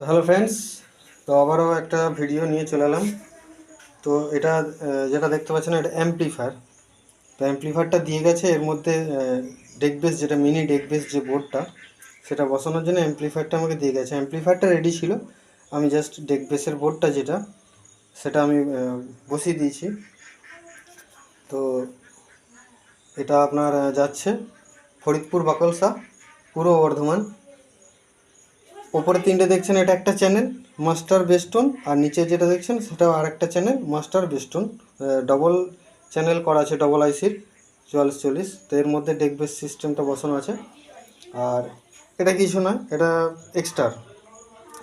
Hello friends তো আবারও একটা ভিডিও নিয়ে চলে এলাম। তো এটা যেটা দেখতে পাচ্ছেন, এটা অ্যাম্পলিফায়ার তো অ্যাম্পলিফায়ারটা দিয়ে গেছে, এর মধ্যে ডেক বেস যেটা মিনি ডেক বেস যে বোর্ডটা সেটা বসানোর জন্য অ্যাম্পলিফায়ারটা আমাকে দিয়ে গেছে। অ্যাম্পলিফায়ারটা রেডি ছিল, আমি জাস্ট ডেক বেসের বোর্ডটা যেটা, সেটা আমি বসিয়ে দিয়েছি। তো এটা আপনার যাচ্ছে। ফরিদপুর, বাকলসা, পূর্ব বর্ধমান। ওপরে তিনটে দেখছেন, এটা একটা চ্যানেল মাস্টার বেস্টন আর নিচে যেটা দেখছেন, সেটাও আরেকটা চ্যানেল মাস্টার বেস্টন ডবল চ্যানেল করা আছে ডবল আইসির চুয়াল্লিশ চল্লিশ। তো এর মধ্যে ডেক বেস সিস্টেমটা বসানো আছে। আর এটা কিছু না, এটা এক্সট্রা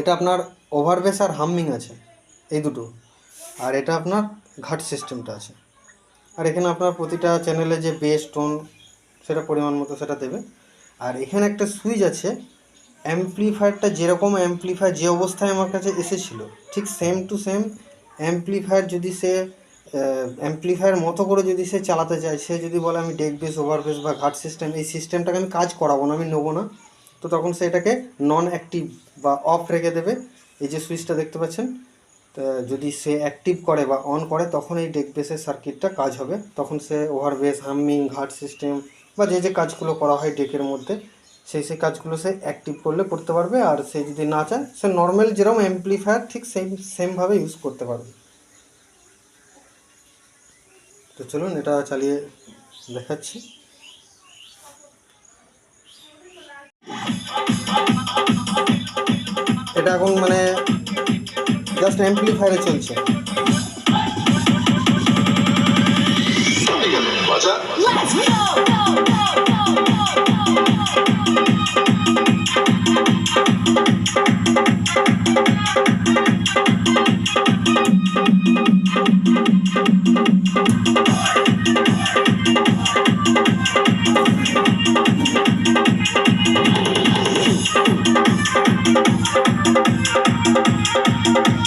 এটা আপনার ওভার বেস আর হামিং আছে, এই দুটো। আর এটা আপনার ঘাট সিস্টেমটা আছে। আর এখানে আপনার প্রতিটা চ্যানেলে যে বেস টোন সেটা পরিমাণ মতো সেটা দেবে। আর এখানে একটা সুইচ আছে অ্যাম্পলিফায়ারটা যেরকম অ্যাম্পলিফায়ার যে অবস্থায় আমার কাছে এসেছিল, ঠিক সেম টু সেম অ্যাম্পলিফায়ার যদি সে অ্যাম্পলিফায়ার মতো করে যদি সে চালাতে চায়, সে যদি বলে আমি ডেক বেস ওভার বেস বা ঘাট সিস্টেম এই সিস্টেমটাকে আমি কাজ করাবো না, আমি নেব না, তো তখন সে এটাকে নন অ্যাক্টিভ বা অফ রেখে দেবে। এই যে সুইচটা দেখতে পাচ্ছেন যদি সে অ্যাক্টিভ করে বা অন করে, তখন এই ডেক বেসের সার্কিটটা কাজ হবে। তখন সে ওভার বেস হামিং ঘাট সিস্টেম বা যে যে কাজগুলো করা হয় ডেকের মধ্যে সেই সেই কাজগুলো সে অ্যাক্টিভ করলে করতে পারবে, আর সে যদি না চায়, সে নর্মাল যেরকম অ্যাম্পলিফায়ার ঠিক সেম সেমভাবে ইউজ করতে পারবে। তো চলুন এটা চালিয়ে দেখাচ্ছি। এটা এখন মানে জাস্ট অ্যাম্পলিফায়ারে চলছে।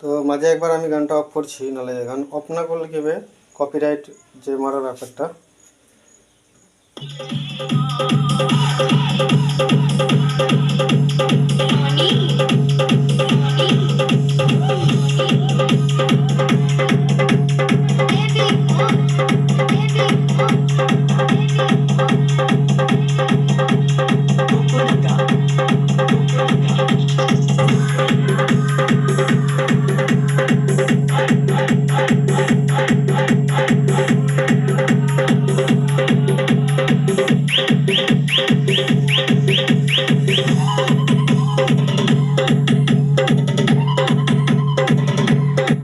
তো মাঝে একবার আমি গানটা অফ করছি, নাহলে গান অফ না করলে কি হবে? কপিরাইট যে মারার ব্যাপারটা।